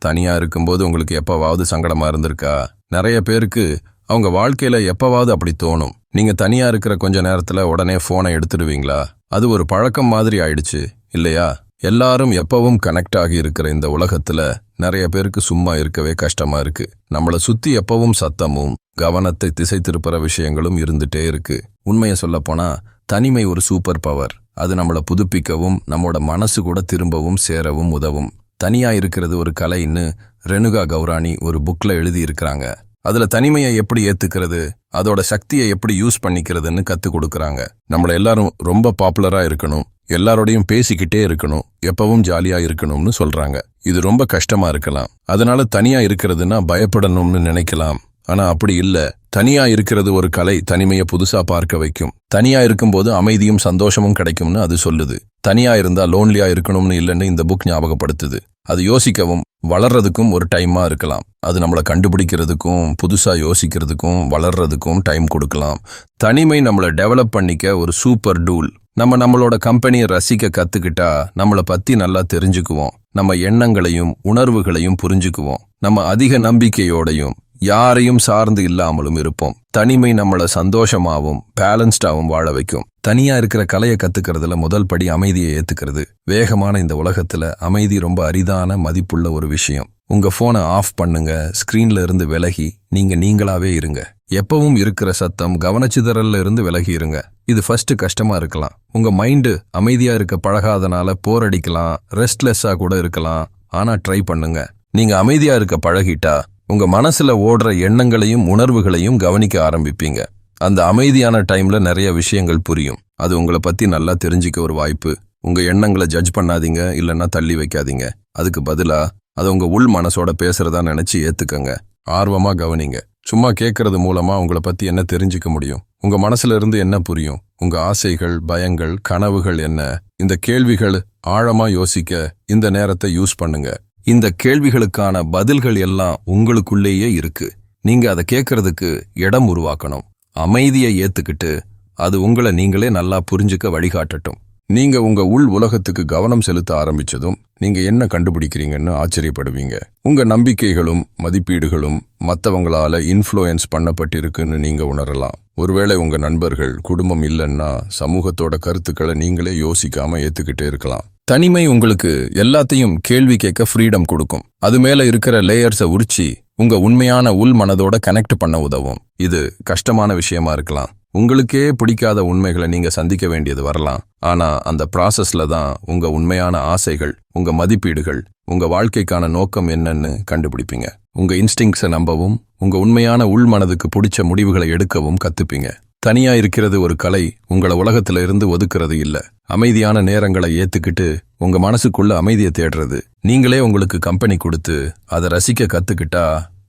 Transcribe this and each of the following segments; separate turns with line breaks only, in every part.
தனியாக இருக்கும்போது உங்களுக்கு எப்போவாவது சங்கடமாக இருந்திருக்கா? நிறைய பேருக்கு அவங்க வாழ்க்கையில் எப்போவாவது அப்படி தோணும். நீங்கள் தனியாக இருக்கிற கொஞ்ச நேரத்தில் உடனே ஃபோனை எடுத்துடுவீங்களா? அது ஒரு பழக்கம் மாதிரி ஆயிடுச்சு இல்லையா? எல்லாரும் எப்பவும் கனெக்ட் ஆகி இருக்கிற இந்த உலகத்துல நிறைய பேருக்கு சும்மா இருக்கவே கஷ்டமா இருக்கு. நம்மளை சுத்தி எப்பவும் சத்தமும் கவனத்தை திசை திருப்புற விஷயங்களும் இருந்துட்டே இருக்கு. உண்மையை சொல்லப்போனால் தனிமை ஒரு சூப்பர் பவர் அது நம்மளை புதுப்பிக்கவும் நம்மோட மனசு கூட திரும்பவும் சேரவும் உதவும். தனியா இருக்கிறது ஒரு கலைன்னு ரெணுகா கௌராணி ஒரு புக்ல எழுதி அதில் அதுல தனிமையை எப்படி ஏற்றுக்கிறது அதோட சக்தியை எப்படி யூஸ் பண்ணிக்கிறதுன்னு கற்றுக் கொடுக்குறாங்க. நம்மள எல்லாரும் ரொம்ப பாப்புலரா இருக்கணும் எல்லாரோடையும் பேசிக்கிட்டே இருக்கணும் எப்பவும் ஜாலியா இருக்கணும்னு சொல்றாங்க. இது ரொம்ப கஷ்டமா இருக்கலாம். அதனால தனியா இருக்கிறதுனா பயப்படணும்னு நினைக்கலாம். ஆனா அப்படி இல்ல. தனியா இருக்கிறது ஒரு கலை தனிமையை புதுசா பார்க்க வைக்கும். தனியா இருக்கும்போது அமைதியும் சந்தோஷமும் கிடைக்கும்னு அது சொல்லுது. தனியா இருந்தா லோன்லியா இருக்கணும்னு இல்லைன்னு இந்த புக் ஞாபகப்படுத்துது. அது யோசிக்கவும் வளர்றதுக்கும் ஒரு டைமா இருக்கலாம். அது நம்மளை கண்டுபிடிக்கிறதுக்கும் புதுசா யோசிக்கிறதுக்கும் வளர்றதுக்கும் டைம் கொடுக்கலாம். தனிமை நம்மளை டெவலப் பண்ணிக்க ஒரு சூப்பர் டூல் நம்ம நம்மளோட கம்பெனியை ரசிக்க கத்துக்கிட்டா நம்மளை பத்தி நல்லா தெரிஞ்சுக்குவோம். நம்ம எண்ணங்களையும் உணர்வுகளையும் புரிஞ்சுக்குவோம். நம்ம அதிக நம்பிக்கையோடையும் யாரையும் சார்ந்து இல்லாமலும் இருப்போம். தனிமை நம்மள சந்தோஷமாவும் பேலன்ஸ்டாவும் வாழ வைக்கும். தனியா இருக்கிற கலையை கத்துக்கிறதுல முதல் படி அமைதியை ஏத்துக்கிறது. வேகமான இந்த உலகத்துல அமைதி ரொம்ப அரிதான மதிப்புள்ள ஒரு விஷயம். உங்க போனை ஆஃப் பண்ணுங்க ஸ்கிரீன்ல இருந்து விலகி நீங்க நீங்களாவே இருங்க. எப்பவும் இருக்கிற சத்தம் கவனச்சிதறல்ல இருந்து விலகி இருங்க. இது ஃபர்ஸ்ட் கஷ்டமா இருக்கலாம். உங்க மைண்டு அமைதியா இருக்க பழகாதனால போர் அடிக்கலாம் ரெஸ்ட்லெஸ்ஸா கூட இருக்கலாம். ஆனா ட்ரை பண்ணுங்க. நீங்க அமைதியா இருக்க பழகிட்டா உங்க மனசுல ஓடுற எண்ணங்களையும் உணர்வுகளையும் கவனிக்க ஆரம்பிப்பீங்க. அந்த அமைதியான டைம்ல நிறைய விஷயங்கள் புரியும். அது உங்களை பத்தி நல்லா தெரிஞ்சுக்க ஒரு வாய்ப்பு. உங்க எண்ணங்களை ஜட்ஜ் பண்ணாதீங்க இல்லைன்னா தள்ளி வைக்காதீங்க. அதுக்கு பதிலா அதை உங்க உள் மனசோட பேசுறதா நினைச்சு ஏத்துக்கங்க. ஆர்வமா கவனிங்க. சும்மா கேட்கறது மூலமா உங்களை பத்தி என்ன தெரிஞ்சுக்க முடியும்? உங்க மனசுல இருந்து என்ன புரியும்? உங்க ஆசைகள் பயங்கள் கனவுகள் என்ன? இந்த கேள்விகள் ஆழமா யோசிக்க இந்த நேரத்தை யூஸ் பண்ணுங்க. இந்த கேள்விகளுக்கான பதில்கள் எல்லாம் உங்களுக்குள்ளேயே இருக்கு. நீங்க அதை கேட்கறதுக்கு இடம் உருவாக்கணும். அமைதியை ஏத்துக்கிட்டு அது உங்களை நீங்களே நல்லா புரிஞ்சுக்க வழிகாட்டட்டும். நீங்க உங்க உள் உலகத்துக்கு கவனம் செலுத்த ஆரம்பிச்சதும் நீங்க என்ன கண்டுபிடிக்கிறீங்கன்னு ஆச்சரியப்படுவீங்க. உங்க நம்பிக்கைகளும் மதிப்பீடுகளும் மத்தவங்களால இன்ஃப்ளூயன்ஸ் பண்ணப்பட்டிருக்குன்னு நீங்க உணரலாம். ஒருவேளை உங்க நண்பர்கள் குடும்பம் இல்லைன்னா சமூகத்தோட கருத்துக்களை நீங்களே யோசிக்காம ஏத்துக்கிட்டே இருக்கலாம். தனிமை உங்களுக்கு எல்லாத்தையும் கேள்வி கேட்க ஃப்ரீடம் கொடுக்கும். அது மேல இருக்கிற லேயர்ஸை உரிச்சி உங்க உண்மையான உள் மனதோட கனெக்ட் பண்ண உதவும். இது கஷ்டமான விஷயமா இருக்கலாம். உங்களுக்கே பிடிக்காத உண்மைகளை நீங்க சந்திக்க வேண்டியது வரலாம். ஆனா அந்த ப்ராசஸ்ல தான் உங்க உண்மையான ஆசைகள் உங்க மதிப்பீடுகள் உங்க வாழ்க்கைக்கான நோக்கம் என்னன்னு கண்டுபிடிப்பீங்க. உங்க இன்ஸ்டிங்ஸை நம்பவும் உங்க உண்மையான உள் மனதுக்கு பிடிச்ச முடிவுகளை எடுக்கவும் கத்துப்பீங்க. தனியா இருக்கிறது ஒரு கலை உங்களை உலகத்துல இருந்து ஒதுக்குறது இல்ல. அமைதியான நேரங்களை ஏத்துக்கிட்டு உங்க மனசுக்குள்ள அமைதியை தேடுறது. நீங்களே உங்களுக்கு கம்பெனி கொடுத்து அதை ரசிக்க கத்துக்கிட்டா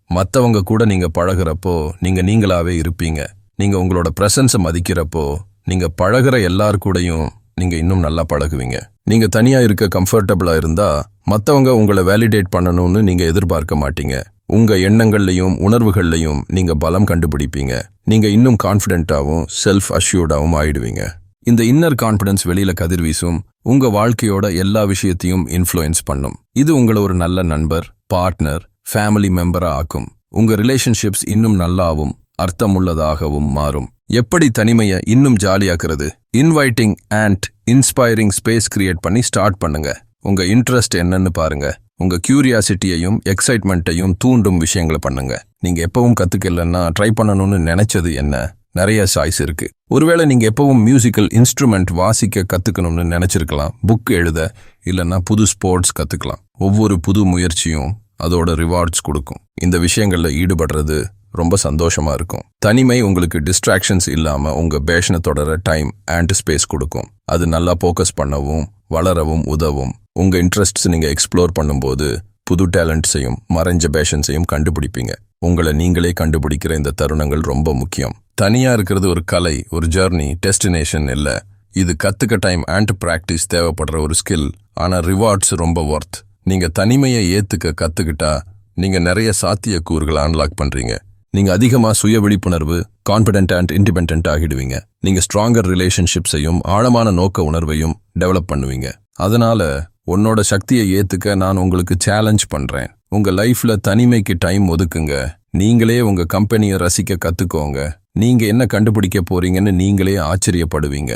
மத்தவங்க கூட நீங்க பழகுறப்போ நீங்க நீங்களாவே இருப்பீங்க. நீங்க உங்களோட பிரசன்ஸை மதிக்கிறப்போ நீங்க பழகுற எல்லார் கூடயும் நீங்க இன்னும் நல்லா பழகுவீங்க. நீங்க தனியா இருக்க கம்ஃபர்டபுளா இருந்தா மத்தவங்க உங்களை வேலிடேட் பண்ணணும்னு நீங்க எதிர்பார்க்க மாட்டீங்க. உங்க எண்ணங்கள்லையும் உணர்வுகள்லையும் நீங்க பலம் கண்டுபிடிப்பீங்க. நீங்க இன்னும் கான்ஃபிடென்ட்டாகவும் செல்ஃப் அஷ்யூர்டாகவும் ஆயிடுவீங்க. இந்த இன்னர் கான்ஃபிடன்ஸ் வெளியில கதிர்வீசும் உங்க வாழ்க்கையோட எல்லா விஷயத்தையும் இன்ஃப்ளூயன்ஸ் பண்ணும். இது உங்களை ஒரு நல்ல நண்பர் பார்ட்னர் ஃபேமிலி மெம்பரா ஆக்கும். உங்க ரிலேஷன்ஷிப்ஸ் இன்னும் நல்லாவும் அர்த்தமுள்ளதாகவும் மாறும். எப்படி தனிமையை இன்னும் ஜாலியாக்குறது? Inviting and inspiring space create பண்ணி ஸ்டார்ட் பண்ணுங்க. உங்க இன்ட்ரெஸ்ட் என்னன்னு பாருங்க. உங்கள் கியூரியாசிட்டியையும் எக்ஸைட்மெண்ட்டையும் தூண்டும் விஷயங்களை பண்ணுங்க. நீங்கள் எப்பவும் கற்றுக்கலன்னா ட்ரை பண்ணணும்னு நினைச்சது என்ன? நிறைய சாய்ஸ் இருக்கு. ஒருவேளை நீங்க எப்பவும் மியூசிக்கல் இன்ஸ்ட்ருமெண்ட் வாசிக்க கத்துக்கணும்னு நினைச்சிருக்கலாம். புக் எழுத இல்லைன்னா புது ஸ்போர்ட்ஸ் கத்துக்கலாம். ஒவ்வொரு புது முயற்சியும் அதோட ரிவார்ட்ஸ் கொடுக்கும். இந்த விஷயங்கள்ல ஈடுபடுறது ரொம்ப சந்தோஷமா இருக்கும். தனிமை உங்களுக்கு டிஸ்ட்ராக்ஷன்ஸ் இல்லாம உங்க பேஷனை தொடர டைம் அண்ட் ஸ்பேஸ் கொடுக்கும். அது நல்லா ஃபோக்கஸ் பண்ணவும் வளரவும் உதவும். உங்க இன்ட்ரெஸ்ட்ஸ் நீங்கள் எக்ஸ்ப்ளோர் பண்ணும்போது புது டேலண்ட்ஸையும் மறைஞ்ச பேஷன்ஸையும் கண்டுபிடிப்பீங்க. உங்களை நீங்களே கண்டுபிடிக்கிற இந்த தருணங்கள் ரொம்ப முக்கியம். தனியா இருக்கிறது ஒரு கலை ஒரு ஜர்னி டெஸ்டினேஷன் இல்லை. இது கத்துக்க டைம் அண்ட் பிராக்டிஸ் தேவைப்படுற ஒரு ஸ்கில் ஆனால் ரிவார்ட்ஸ் ரொம்ப ஒர்த் நீங்க தனிமையை ஏத்துக்க கத்துக்கிட்டா நீங்க நிறைய சாத்திய கூறுகளை அன்லாக் பண்றீங்க. நீங்க அதிகமா சுய விழிப்புணர்வு கான்ஃபிடென்ட் அண்ட் இண்டிபெண்ட் ஆகிடுவீங்க. நீங்க ஸ்ட்ராங்கர் ரிலேஷன்ஷிப்ஸையும் ஆழமான நோக்க உணர்வையும் டெவலப் பண்ணுவீங்க. அதனால உன்னோட சக்தியை ஏத்துக்க நான் உங்களுக்கு சேலஞ்ச் பண்றேன். உங்க லைஃப்ல தனிமைக்கு டைம் ஒதுக்குங்க. நீங்களே உங்க கம்பெனியை ரசிக்க கத்துக்கோங்க. நீங்க என்ன கண்டுபிடிக்க போறீங்கன்னு நீங்களே ஆச்சரியப்படுவீங்க.